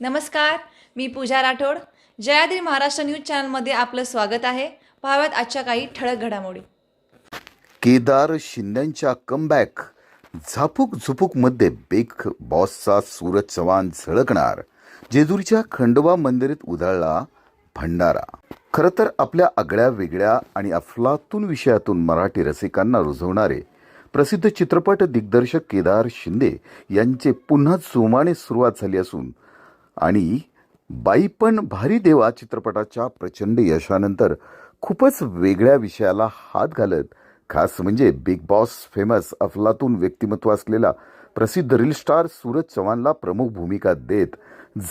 नमस्कार मी पूजा राठोड. जयाद्री महाराष्ट्र न्यूज चॅनलमध्ये आपलं स्वागत आहे. पाहाव्यात आजच्या काही ठळक घडामोडी. केदार शिंद्यांच्या कमबॅक झापूक झुपूकमध्ये बिग बॉसचा सूरज चव्हाण झळकणार. जेजुरीच्या खंडोबा मंदिरात उधळला भंडारा. खरं तर आपल्या आगळ्या वेगळ्या आणि अफलातून विषयातून मराठी रसिकांना रुजवणारे प्रसिद्ध चित्रपट दिग्दर्शक केदार शिंदे यांचे पुन्हा जोमाने सुरुवात झाली असून आणि बाई पण भारी देवा चित्रपटाच्या प्रचंड यशानंतर खूपच वेगळ्या विषयाला हात घालत. खास म्हणजे बिग बॉस फेमस अफलातून व्यक्तिमत्व असलेला प्रसिद्ध रील स्टार सूरज चव्हाणला प्रमुख भूमिका देत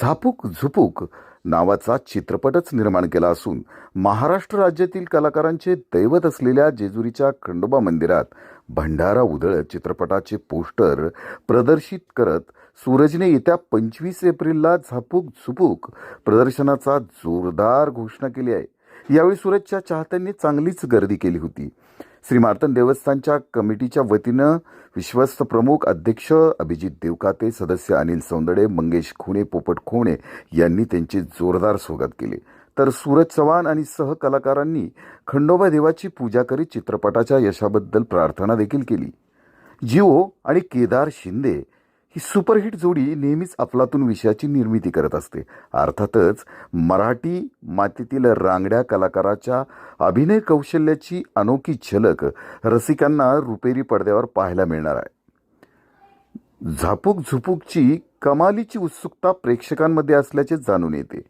झापूक झुपूक नावाचा चित्रपटच निर्माण केला असून महाराष्ट्र राज्यातील कलाकारांचे दैवत असलेल्या जेजुरीच्या खंडोबा मंदिरात भंडारा उधळत चित्रपटाचे पोस्टर प्रदर्शित करत सूरजने येत्या पंचवीस एप्रिलला झापूक झुपूक प्रदर्शनाचा जोरदार घोषणा केली आहे. यावेळी सूरजच्या चाहत्यांनी चांगलीच गर्दी केली होती. श्री मार्तन देवस्थानच्या कमिटीच्या वतीनं विश्वस्त प्रमुख अध्यक्ष अभिजित देवकाते सदस्य अनिल सौंदडे मंगेश खुणे पोपट खुणे यांनी त्यांचे जोरदार स्वागत केले. तर सूरज चव्हाण आणि सहकलाकारांनी खंडोबा देवाची पूजा करीत चित्रपटाच्या यशाबद्दल प्रार्थना देखील केली. जिओ आणि केदार शिंदे ही सुपरहिट जोडी नेहमीच अफलातून विषयाची निर्मिती करत असते. अर्थातच मराठी मातीतील रांगड्या कलाकाराच्या अभिनय कौशल्याची अनोखी झलक रसिकांना रुपेरी पडद्यावर पाहायला मिळणार आहे. झापूक झुपूकची कमालीची उत्सुकता प्रेक्षकांमध्ये असल्याचे जाणून येते.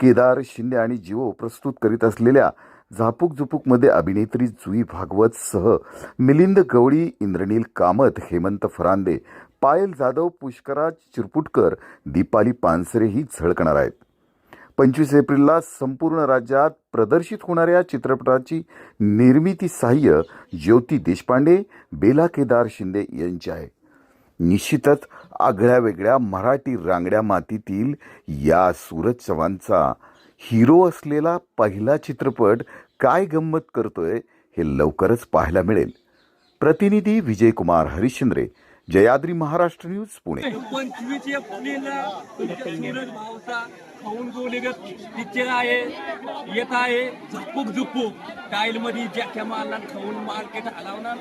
केदार शिंदे आणि जिओ प्रस्तुत करीत असलेल्या झापूक झुपूकमध्ये अभिनेत्री जुई भागवत सह मिलिंद गवळी इंद्रनील कामत हेमंत फरांदे पायल जाधव पुष्कराज चिरपुटकर दीपाली पानसरे ही झळकणार आहेत. पंचवीस एप्रिलला संपूर्ण राज्यात प्रदर्शित होणाऱ्या चित्रपटाची निर्मिती सहाय्य ज्योती देशपांडे बेला केदार शिंदे यांची आहे. निश्चितच आगळ्या वेगळ्या मराठी रांगड्या मातीतील या सूरज चव्हाणचा हिरो असलेला पहिला चित्रपट काय गंमत करतोय हे लवकरच पाहायला मिळेल. प्रतिनिधी विजयकुमार हरिश्चंद्रे जयाद्री महाराष्ट्र न्यूज पुणे. पंचवीस एप्रिलला सूरज भावचा खाऊन गोलीगत पिक्चर आहे. येत आहे. झुपूक झुपूक. टाईल मध्ये जॅक्या मारणार खाऊन मार्केट हलावणार.